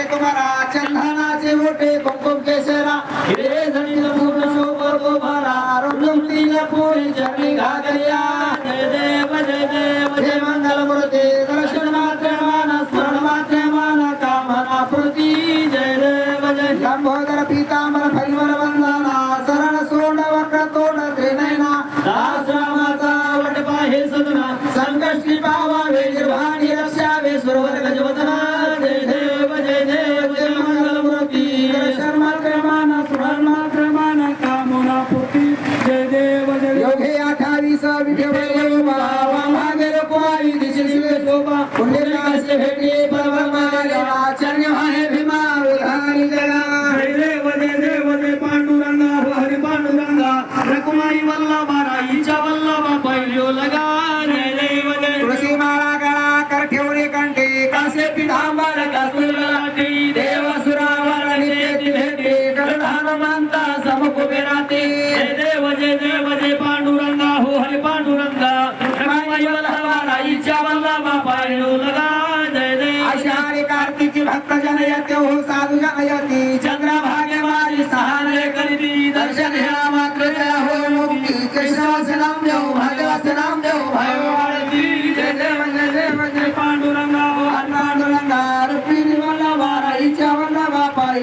करे तुम्हारा चंदना से उठे कुमकुम के सेरा रे धनी लपूर्ण शोभर को भरा रुद्रम तीला पूरी चरणी घा गया जय देव जय देव शिव शोभा पुण्यना से भेटे परम आचरण हरे भीमा उधारी जगा हरे देव देव देव पांडुरंगा हरि पांडुरंगा रकुमाई वल्लभ राई चा वल्लभ पैलियो लगा आषाढ़ी कार्तिक भक्त जनयते हो साधु जनयति चंद्र भाग्यवारी सहारे करिति दर्शन राम कृपया हो मुक्ति कृष्ण वचनम देव भगवचनम देव भगवानी जय जय जय जय जय पांडुरंगा हो पांडुरंगा रूपी वल्लभ राई चवल्लभ पाई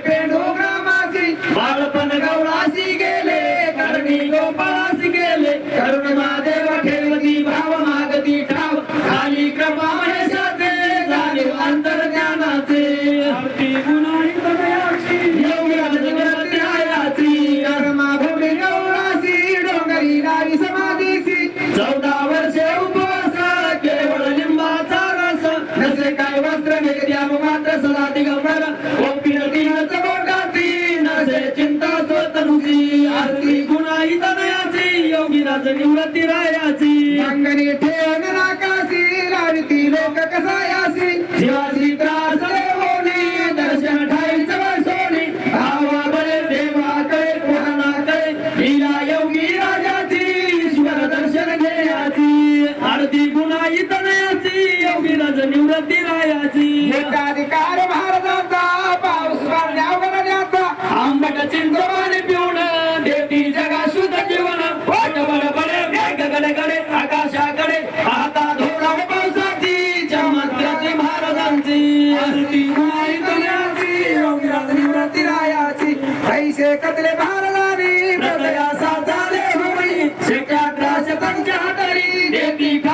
de महाराज निवृत्ती रायाची अंगणी ठेवण नाकासी, लाविती लोक कसायासी जीवासी त्रास होणे दर्शन ठाईच सोने भावा बळे देवा कळे पुराणा कळे हिला योगी राजाची ईश्वर दर्शन घेयाची आरती गुणा इतनयाची योगी राज निवृत्ती रायाची एकाधिकार महाराजा संतांची आरती माई तनयाची ओम रात्री व्रती रायाची ऐसे कतले भारलानी हृदया साचाले होई शेकाग्राश पंचाहतरी देवी